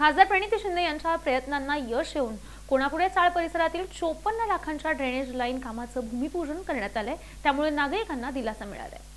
खासदार प्रणिती शिंदे यांच्या प्रयत्नांना यश येऊन कोणापुढे चाळ परिसरातील चोपन्न लाखांच्या ड्रेनेज लाईन कामाचं भूमिपूजन करण्यात आलंय. त्यामुळे नागरिकांना दिलासा मिळालाय.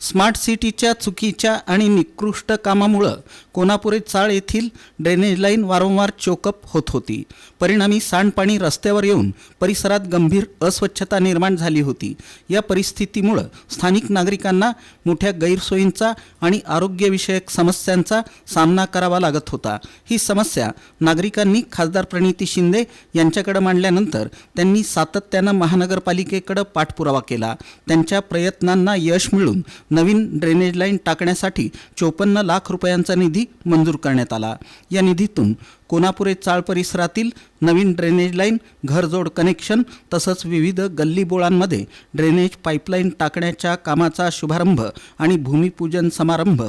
स्मार्ट सिटीच्या चुकीच्या आणि निकृष्ट कामामुळं कोनापुरे चाळ येथील ड्रेनेज लाईन वारंवार चोकअप होत होती. परिणामी सांडपाणी रस्त्यावर येऊन परिसरात गंभीर अस्वच्छता निर्माण झाली होती. या परिस्थितीमुळं स्थानिक नागरिकांना मोठ्या गैरसोयींचा आणि आरोग्यविषयक समस्यांचा सामना करावा लागत होता. ही समस्या नागरिकांनी खासदार प्रणिती शिंदे यांच्याकडे मांडल्यानंतर त्यांनी सातत्यानं महानगरपालिकेकडे पाठपुरावा केला. त्यांच्या प्रयत्नांना यश मिळून नवीन ड्रेनेज लाईन टाकण्यासाठी चोपन्न लाख रुपयांचा निधी मंजूर करण्यात आला. या निधीतून कोनापुरे चाळ परिसरातील नवीन ड्रेनेज लाईन घरजोड कनेक्शन तसंच विविध गल्लीबोळांमध्ये ड्रेनेज पाईपलाईन टाकण्याच्या कामाचा शुभारंभ आणि भूमिपूजन समारंभ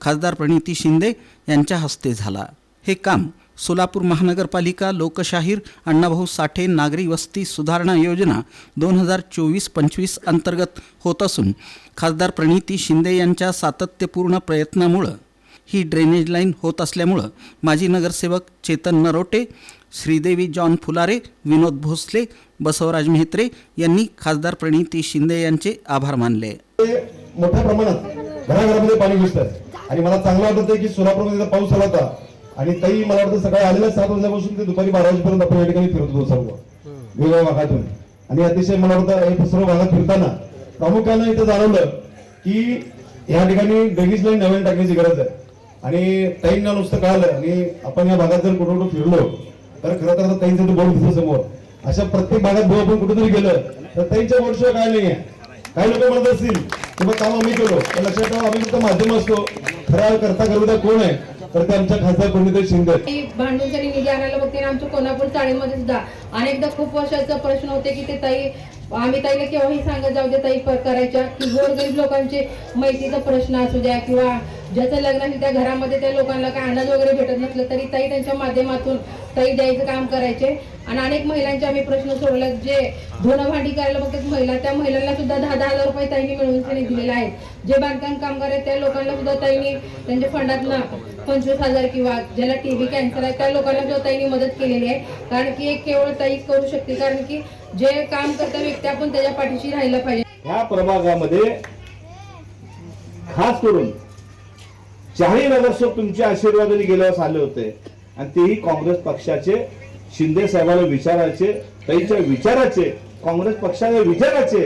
खासदार प्रणिती शिंदे यांच्या हस्ते झाला. हे काम सोलापूर महानगरपालिका लोकशाहीर अण्णाभाऊ साठे नागरी वस्ती सुधारणा योजना दोन हजार चोवीस पंचवीस अंतर्गत होत असून खासदार प्रणिती शिंदे यांच्या सातत्यपूर्ण प्रयत्नामुळं ही ड्रेनेज लाईन होत असल्यामुळं माजी नगरसेवक चेतन नरोटे श्रीदेवी जॉन फुलारे विनोद भोसले बसवराज मेहत्रे यांनी खासदार प्रणिती शिंदे यांचे आभार मानले. मोठ्या प्रमाणात घराघरामध्ये पाणी घुसत आणि मला चांगलं वाटत की सोलापूरमध्ये पाऊस आला होता. आणि ताई मला वाटतं सकाळी आलेल्या सात वाजल्यापासून ते दुपारी बारा वाजेपर्यंत आपण या ठिकाणी फिरत होतो सर्व. वेगवेगळ्या भागातून. आणि अतिशय मला वाटतं हे सर्व भागात फिरताना प्रामुख्यानं इथं जाणवलं की या ठिकाणी ड्रेनेज लाईन नवीन टाकण्याची गरज आहे. आणि ताईंना नुसतं कळालं आणि आपण या भागात जर कुठं कुठं फिरलो तर खरं तर आता ताईंचं बोर्ड दिसतं समोर. अशा प्रत्येक भागात भाऊ आपण कुठेतरी गेलं तर ताईंच्या बोर्डशिवाय काय नाही आहे काही लोक म्हणत असतील की मग काम आम्ही केलो तर लक्षात ठेवा आम्ही फक्त माध्यम असतो. खरा करता करता कोण आहे? तर ते आमच्या खासदार पंडित शिंदे. भांडून निधी आणायला बघते आमच्या कोल्हापूर चाळीमध्ये सुद्धा अनेकदा खूप वर्षाचा प्रश्न होते की ते ताई आम्ही ताईला केव्हाही सांगत जाऊ दे ताई करायच्या. की गोरगरीब लोकांचे माहितीचा प्रश्न असू द्या किंवा ज्याचं लग्न आहे त्या घरामध्ये त्या लोकांना काय अनाज वगैरे भेटत नसलं तरी ताई त्यांच्या माध्यमातून ताई द्यायचं काम करायचे. आणि अनेक महिलांचे आम्ही प्रश्न सोडवले. जे धुणं भांडी करायला बघतात महिला त्या महिलांना सुद्धा दहा दहा हजार रुपये ताईंनी मिळवून त्यांनी दिलेले आहेत. जे बांधकाम कामगार आहेत त्या लोकांना सुद्धा ताईंनी त्यांच्या फंडातनं पंचवीस हजार किंवा ज्याला टीबी कॅन्सर आहे त्या लोकांना सुद्धा मदत केलेली आहे. कारण की एक केवळ ताई करू शकते कारण की जे काम करता व्यक्ती आपण त्याच्या पाठीशी राहिलं पाहिजे. या प्रभागामध्ये खास करून चारही नगरसेवक तुमच्या आशीर्वादाने गेल्या आले होते. आणि तेही काँग्रेस पक्षाचे शिंदे साहेबांना विचारायचे त्यांच्या विचाराचे काँग्रेस पक्षाने विचाराचे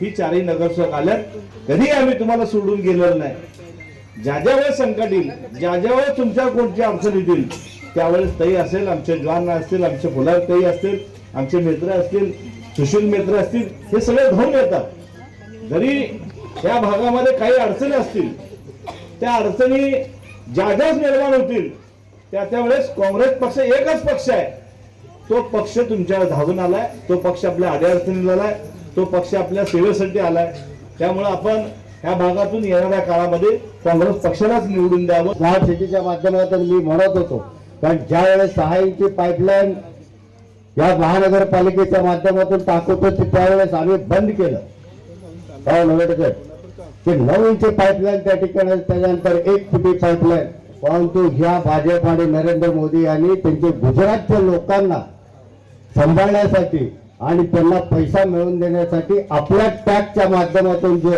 ही चारही नगरसेवक आल्यात. कधी आम्ही तुम्हाला सोडून गेलेलो नाही. ज्या ज्या वेळेस संकट येईल ज्या ज्या वेळेस तुमच्या कोणत्या अडचण येतील त्यावेळेस ताई असेल आमचे जवान असतील आमचे फुलार ताई असतील आमचे मित्र असतील सुशील मित्र असतील हे सगळे धावून येतात. जरी त्या भागामध्ये काही अडचणी असतील त्या अडचणी ज्या ज्याच निर्माण होतील त्या त्यावेळेस काँग्रेस पक्ष एकच पक्ष आहे. तो पक्ष तुमच्या धावून आलाय तो पक्ष आपल्या आड्या अडचणीला आलाय तो पक्ष आपल्या सेवेसाठी आलाय. त्यामुळे आपण ह्या भागातून येणाऱ्या काळामध्ये काँग्रेस पक्षालाच निवडून द्यावं. स्मार्ट सिटीच्या माध्यमातून मी म्हणत होतो कारण ज्या वेळेस सहा इंची पाईपलाईन या महानगरपालिकेच्या माध्यमातून टाकत होती त्यावेळेस आम्ही बंद केलं. काय नव्हे की नऊ इंची पाईपलाईन त्या ठिकाणी त्याच्यानंतर एक फुटी पाईपलाईन परंतु ह्या भाजप आणि नरेंद्र मोदी यांनी त्यांचे गुजरातच्या लोकांना सांभाळण्यासाठी आणि त्यांना पैसा मिळवून देण्यासाठी आपल्या टॅक्सच्या माध्यमातून जो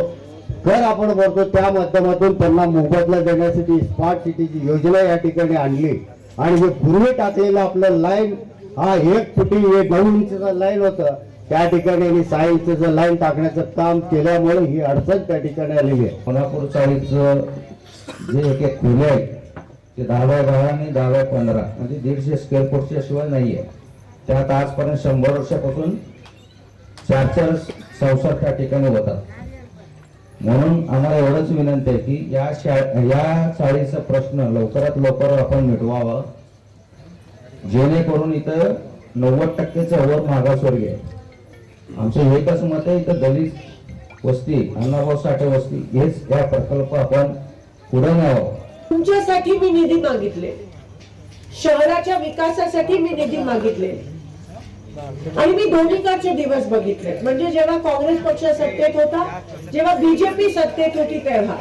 कर आपण भरतो त्या माध्यमातून त्यांना मोबदला देण्यासाठी स्मार्ट सिटीची योजना या ठिकाणी आणली. आणि हे पूर्वी टाकलेलं आपलं लाईन हा एक फुटी हे नऊ इंचचा लाईन होता. त्या ठिकाणी सहा इंचचं लाईन टाकण्याचं काम केल्यामुळे ही अडचण त्या ठिकाणी आलेली आहे. कोल्हापूर चाळीचं जे एक एक खोले आहेत ते दहाव्या दहा आणि दहाव्या पंधरा म्हणजे दीडशे स्क्वेअर फूटच्या शिवाय नाही आहे. त्यात आजपर्यंत शंभर वर्षापासून चार चार संसार त्या ठिकाणी होतात. म्हणून आम्हाला एवढंच विनंती आहे की या शा या चाळीचा प्रश्न लवकरात लवकर आपण मिटवावा. जेणेकरून इथं नव्वद टक्के वर मागासवर्गीय आहे. आमचं एकच मत आहे इथं दलित वस्ती अण्णाभाऊ साठे वस्ती हेच या प्रकल्प आपण पुढे न्यावा. तुमच्यासाठी मी निधी मागितले शहराच्या विकासासाठी मी निधी मागितले आणि मी दोन्हीकडचे दिवस बघितले. म्हणजे जेव्हा काँग्रेस पक्ष सत्तेत होता जेव्हा बीजेपी सत्तेत होती तेव्हा.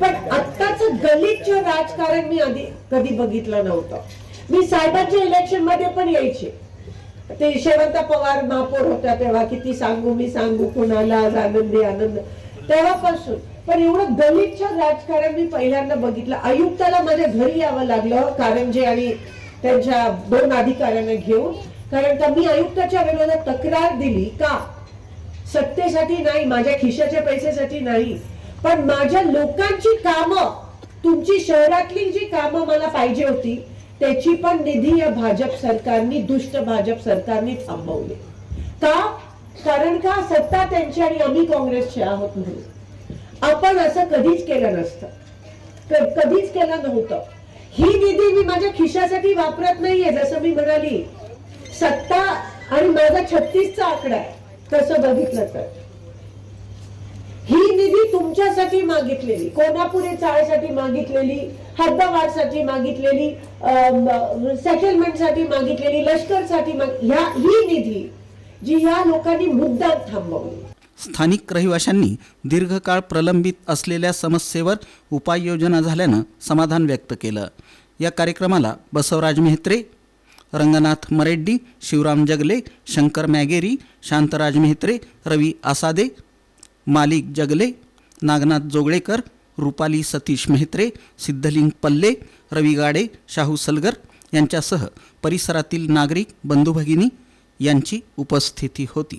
पण आत्ताच गलितचं राजकारण मी आधी कधी बघितलं नव्हतं. मी साहेबांच्या इलेक्शनमध्ये पण यायचे. ते शेवंत पवार महापौर होता तेव्हा किती सांगू मी सांगू कुणाला आज आनंदी. आनंद तेव्हापासून. पण एवढं दलितच्या राजकारण मी पहिल्यांदा बघितलं. आयुक्ताला माझ्या घरी यावं लागलं कारंजे आणि त्यांच्या दोन अधिकाऱ्यांना घेऊन. कारण का मी आयुक्ताच्या विरोधात तक्रार दिली का? सत्तेसाठी नाही माझ्या खिशाच्या पैशासाठी नाही. पण माझ्या लोकांची कामं तुमची शहरातली जी कामं मला पाहिजे होती त्याची पण निधी या भाजप सरकारनी दुष्ट भाजप सरकारने थांबवली. का? कारण का सत्ता त्यांची आणि आम्ही काँग्रेसचे आहोत म्हणून. आपण असं कधीच केलं नसतं. कधीच केलं नव्हतं. ही निधी मी माझ्या खिशासाठी वापरत नाहीये जसं मी म्हणाली. सत्ता आणि माझा छत्तीसचा आकडा आहे. तसं बघितलं तर. ही निधी तुमच्यासाठी मागितलेली कोल्हापुरी चाळीसाठी मागितलेली हद्दवाढसाठी मागितलेली सेटलमेंटसाठी मागितलेली लष्करसाठी ह्या ही निधी जी या लोकांनी मुद्दा थांबवली. स्थानिक रहिवाशांनी दीर्घकाळ प्रलंबित असलेल्या समस्येवर उपाययोजना झाल्यानं समाधान व्यक्त केलं. या कार्यक्रमाला बसवराज मेहत्रे रंगनाथ मरेड्डी शिवराम जगले शंकर मॅगेरी शांतराज मेहत्रे रवी आसादे मालिक जगले नागनाथ जोगळेकर रुपाली सतीश मेहत्रे सिद्धलिंग पल्ले रवी गाडे शाहू सलगर यांच्यासह परिसरातील नागरिक बंधुभगिनी यांची उपस्थिती होती.